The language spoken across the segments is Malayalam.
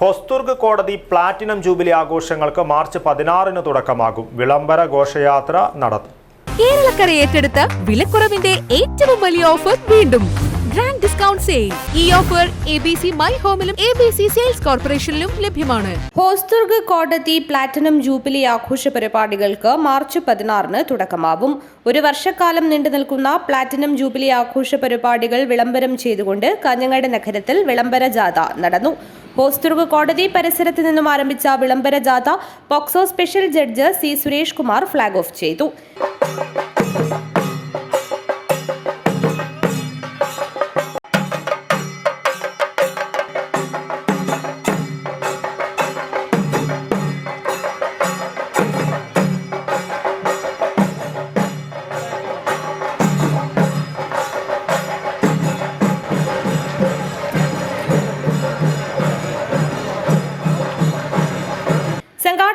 ഹൊസ്തുർഗ് കോടതി പ്ലാറ്റിനം ജൂബിലി ആഘോഷങ്ങൾക്ക് മാർച്ച് പതിനാറിന് തുടക്കമാകും. വിളംബര ഘോഷയാത്ര നടത്തും കേരളക്കര ഏറ്റെടുത്ത വിലക്കുറവിന്റെ ഏറ്റവും വലിയ ഓഫർ വീണ്ടും. Grand discount sale. ഈ offer A B C my ഹോമിലും A B C sales കോർപ്പറേഷനിലും ലഭ്യമാണ്. ഹോസ്തുർഗ് കോടതി പ്ലാറ്റിനം ജൂബിലി ആഘോഷ പരിപാടികൾക്ക് മാർച്ച് പതിനാറിന് തുടക്കമാവും ഒരു വർഷക്കാലം നീണ്ടു നിൽക്കുന്ന പ്ലാറ്റിനം ജൂബിലി ആഘോഷ പരിപാടികൾ വിളംബരം ചെയ്തുകൊണ്ട് കാഞ്ഞങ്ങാട് നഗരത്തിൽ വിളംബര ജാഥ നടന്നു. ഹോസ്തുർഗ് കോടതി പരിസരത്ത് നിന്നും ആരംഭിച്ച വിളംബര ജാഥ POCSO special judge C Suresh Kumar flag off ചെയ്തു.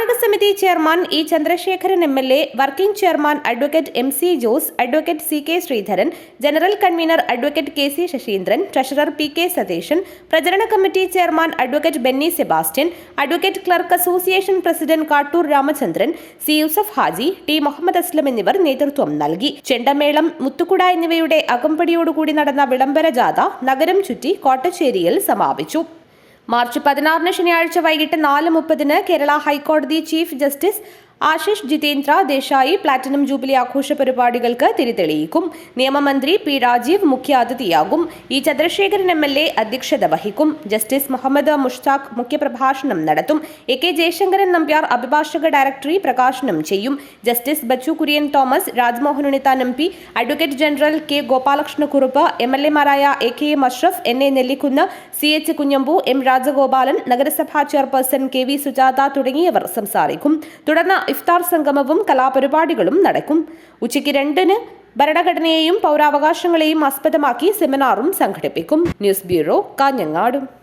സംഘാടക സമിതി chairman E Chandrasekharan M L A working chairman advocate M C Jose advocate C K Sreedharan general convener advocate K C Saseendran treasurer P K Satheesan പ്രചരണ committee chairman advocate Benny Sebastian advocate clerk association president Kattoor Ramachandran C Yusuf Haji T Muhammad Aslam എന്നിവർ നേതൃത്വം നൽകി. ചെണ്ടമേളം മുത്തുക്കുട എന്നിവയുടെ അകമ്പടിയോടുകൂടി നടന്ന വിളംബര ജാഥ നഗരം ചുറ്റി കോട്ടച്ചേരിയിൽ സമാപിച്ചു. മാർച്ച് പതിനാറിന് ശനിയാഴ്ച വൈകിട്ട് നാല് മുപ്പതിന് കേരള ഹൈക്കോടതി chief justice Ashish Jitendra Desai platinum jubilee ആഘോഷ പരിപാടികൾക്ക് തിരിതെളിയിക്കും. നിയമമന്ത്രി പി രാജീവ് മുഖ്യാതിഥിയാകും. E Chandrasekharan M L A അധ്യക്ഷത വഹിക്കും. ജസ്റ്റിസ് മുഹമ്മദ് മുഷ്താഖ് മുഖ്യപ്രഭാഷണം നടത്തും. എ കെ ജയശങ്കരൻ നമ്പ്യാർ അഭിഭാഷക ഡയറക്ടറി പ്രകാശനം ചെയ്യും. Justice Bechu Kurian Thomas Rajmohan Unnithan M P advocate general K Gopalakrishnakurup M L എമാരായ A K M Ashraf N A Nellikkunnu C H Kunhambu M Rajagopalan നഗരസഭാ ചെയർപേഴ്സൺ കെ വി സുജാത തുടങ്ങിയവർ സംസാരിക്കും. തുടർന്ന് ഇഫ്താർ സംഗമവും കലാപരിപാടികളും നടക്കും. ഉച്ചയ്ക്ക് രണ്ടിന് ഭരണഘടനയെയും പൗരാവകാശങ്ങളെയും ആസ്പദമാക്കി സെമിനാറും സംഘടിപ്പിക്കും. News bureau Kanhangad.